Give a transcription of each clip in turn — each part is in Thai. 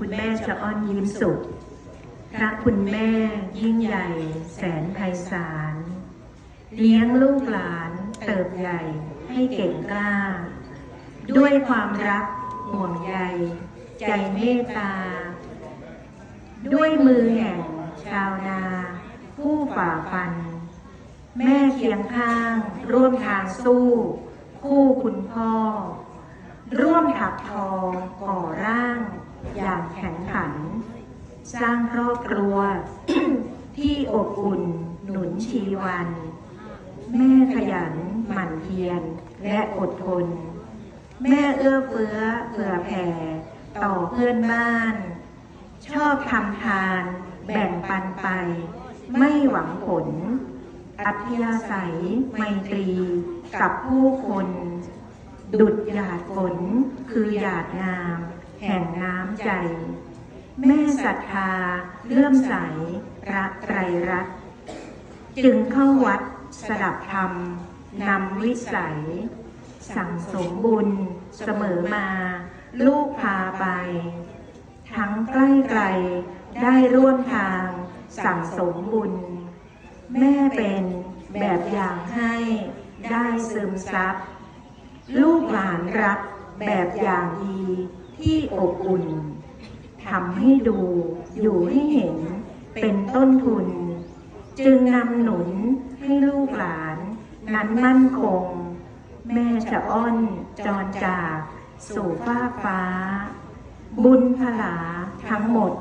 คุณแม่ชะอ้อนยิ้มสุข พระคุณแม่ยิ่งใหญ่ แสนไพศาล เลี้ยงลูกหลานเติบใหญ่ให้เก่งกล้า ด้วยความรักห่วงใย ใจเมตตา ด้วยมือแห่งชาวนาผู้ฝ่าฟัน แม่เคียงข้าง ร่วมทางสู้ คู่คุณพ่อ ร่วมถักทอก่อร่าง อย่างแข็งขัน สร้างครอบครัว ที่อบอุ่นหนุนชีวัน แม่ขยันหมั่นเพียรและอดทน แม่เอื้อเฟื้อเผื่อแผ่ ต่อเพื่อนบ้าน ชอบทำทาน แบ่งปันไป ไม่หวังผล อัธยาศัย ไมตรี กับผู้คน ดุดหยาดฝนคือหยาดงาม แห่งน้ำใจ แม่ศรัทธาเลื่อมใสพระไตรรัตน์จึงเข้าวัดสดับธรรมนำวิสัย สั่งสมบุญเสมอมา ลูกพาไป ทั้งใกล้ไกลได้ร่วมทาง สั่งสมบุญ แม่เป็นแบบอย่างให้ได้ซึมซับลูกหลานรักแบบอย่างดี ที่อบอุ่นทำให้ดูอยู่ให้เห็นเป็นต้นทุน จึงนำหนุนให้ลูกหลาน นั้นมั่นคง แม่จะอ้อนจรจากสู่ฟ้าฟ้า บุญพลาทั้งหมด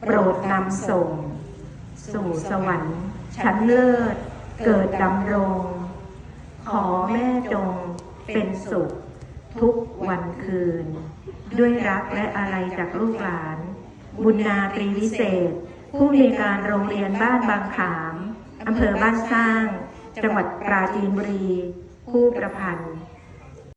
โปรดนำส่ง สู่สวรรค์ชั้นเลิศ เกิดดำรง ขอแม่จงเป็นสุขทุกวันคืน ด้วยรักและอะไรจากลูกหลาน บุญนาตรีวิเศษ ผู้มีการโรงเรียนบ้านบางขามอำเภอบ้านสร้าง จังหวัดปราจีนบุรี ผู้ประพันธ์